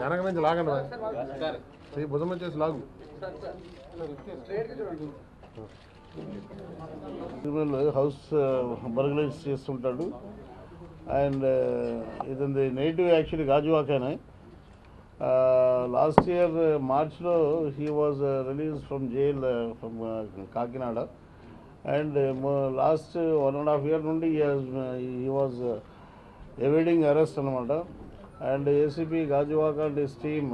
వెనక నుంచి లాగండి భుజం వచ్చేసి లాగు హౌస్ బర్గలైజ్ చేస్తుంటాడు అండ్ ఇతని నేటివ్ యాక్చువల్లీ గాజువాకానే లాస్ట్ ఇయర్ మార్చ్లో he was release from jail from Kakinada and last one and half year నుండి హీ వాజ్ ఎవేడింగ్ అరెస్ట్ అనమాట and ACP Gajuwaka and his team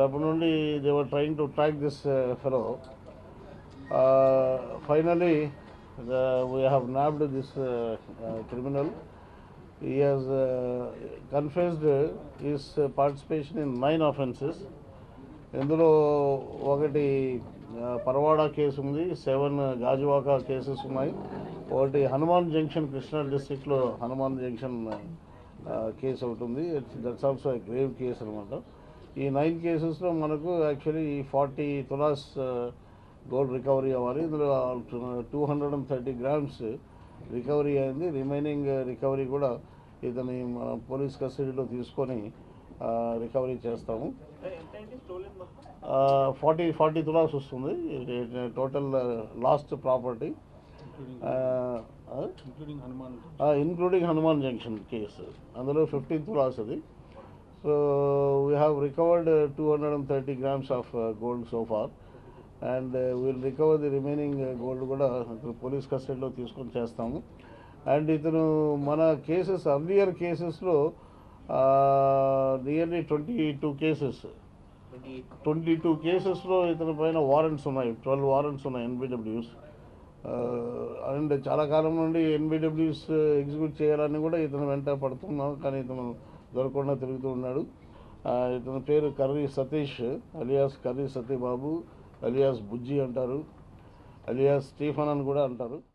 అప్పటి నుండి they are trying to track this fellow Uh, finally, the, we have nabbed this uh, uh, criminal. He has uh, confessed uh, his uh, participation in nine offences. ఇందులో ఒకటి ఆ, Paravada case ఉంది seven Gajuwaka cases ఉన్నాయి ఒకటి Hanuman junction Krishna డిస్టిక్లో Hanuman junction case ఒకటి ఉంది that's also grave case అనమాట ఈ నైన్ కేసెస్లో మనకు actually forty tolas uh, gold recovery అవ్వాలి. ఇందులో two hundred and thirty grams recovery అయింది. రిమైనింగ్ రికవరీ కూడా ఇతని మన పోలీస్ కస్టడీలో తీసుకొని రికవరీ చేస్తాము. ఫార్టీ ఫార్టీ తులాస్ వస్తుంది. Total lost property. Including Hanuman junction case అందులో ఫిఫ్టీన్ తులాస్ అది. So we have recovered two hundred and thirty grams of gold so far and will recover the remaining gold కూడా police కస్టడీలో తీసుకొని చేస్తాము. And ఇతను మన cases earlier కేసెస్లో nearly twenty two cases. Twenty two కేసెస్లో ఇతని పైన వారెంట్స్ ఉన్నాయి. ట్వెల్వ్ వారెంట్స్ ఉన్నాయి ఎన్బిడబ్ల్యూస్ అండ్ చాలా కాలం నుండి ఎన్బిడబ్ల్యూస్ ఎగ్జిక్యూట్ uh, చేయాలని కూడా ఇతను వెంట పడుతున్నాం. కానీ ఇతను దొరకకుండా తిరుగుతూ ఉన్నాడు. ఇతని పేరు కర్రీ సతీష్ అలియాస్ కర్రీ సతీబాబు. అలియాస్ బుజ్జి అంటారు. అలియాస్ స్టీఫన్ అని కూడా అంటారు.